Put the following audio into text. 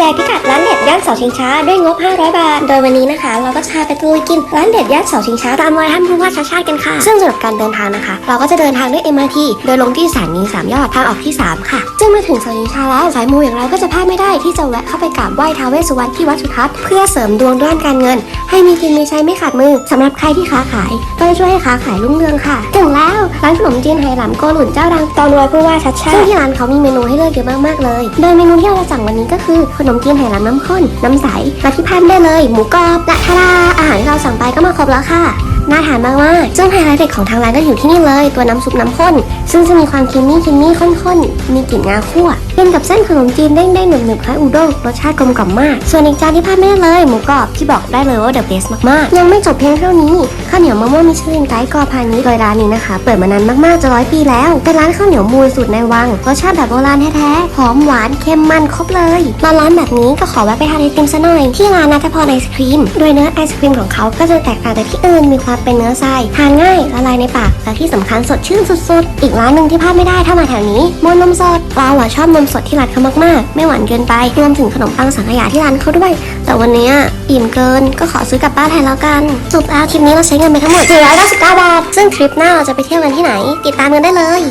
แานเด็ดย่านเสาชิงช้าด้วยงบ 500 บาท โดยวันนี้นะคะ เราก็จะพาไปตะลุยกินร้านเด็ดย่านเสาชิงช้าตามรอยท่านผู้ว่าชาชาติกันค่ะ ซึ่งสำหรับการเดินทางนะคะ เราก็จะเดินทางด้วย MRT โดยลงที่สถานีสามยอดทางออกที่ 3 ค่ะซึ่งมาถึงเสาชิงช้าแล้วสายมูอย่างเราก็จะพลาดไม่ได้ที่จะแวะเข้าไปกราบไหว้ท้าวเวสสุวรรณที่วัดสุทัศน์เพื่อเสริมดวงด้านการเงิน ให้มีกินมีใช้ไม่ขาดมือสำหรับใครที่ค้าขาย ก็จะช่วยให้ค้าขายรุ่งเรืองค่ะถึงแล้วร้านขนมจีนไหหลำโกหลุนเจ้าดังตอนรวยผู้ว่าชัดชาซึ่งที่ร้านเขามีเมนูให้เลือกเยอะมากๆเลย โดยเมนูที่เราสั่งวันนี้ก็คือขนมจีนไหหลำน้ำข้นน้ำใสมาที่พลาดได้เลย หมูกรอบและทาราอาหารที่เราสั่งไปก็มาครบแล้วค่ะน่าทานมากๆซึ่งไฮไลท์เด็ดของทางร้านก็อยู่ที่นี่เลย ตัวน้ำซุปน้ำข้น ซึ่งจะมีความครีมมี่ครีมมี่ข้นๆ มีกลิ่นงาคั่วเป็นกับเส้นขนมจีนเด้งๆหนึบๆคล้ายอูด้งรสชาติกลมกล่อมมาก ส่วนอีกจานที่พลาดไม่ได้เลย หมูกรอบที่บอกได้เลยว่าเดอะเบสมากๆ ยังไม่จบเพียงเท่านี้าวเหนียวมะม่วงมิชลินไกด์กอพานิชโดยร้านนี้นะคะ เปิดมานานมากๆจะร้อยปีแล้ว เป็นร้านข้าวเหนียวมูลสูตรในวังรสชาติแบบโบราณแท้ๆหอมหวานเค็มมันครบเลยมาร้านแบบนี้ก็ขอแวะไปทานไอติมซะหน่อยที่ร้านนัทพรไอศครีมโดยเนื้อไอศครีมของเขาก็จะแตกต่างจากที่อื่นมีความเป็นเนื้อทรายทานง่ายละลายในปากและที่สำคัญสดชื่นสุดๆ อีกร้านหนึ่งที่พลาดไม่ได้ถ้ามาแถวนี้มวนนมสดเราอะชอบนมสดที่ร้านเขามากๆ ไม่หวานเกินไปรวมถึงขนมปังสังขยาที่ร้านเขาด้วย แต่วันนี้อิ่มเกินก็ขอซื้อกลับบ้านแทนแล้วกันสรุปแล้วทริปนี้เราใช้เงินไปทั้งหมด499บาท ซึ่งทริปหน้าเราจะไปเที่ยวกันที่ไหน ติดตามกันได้เลย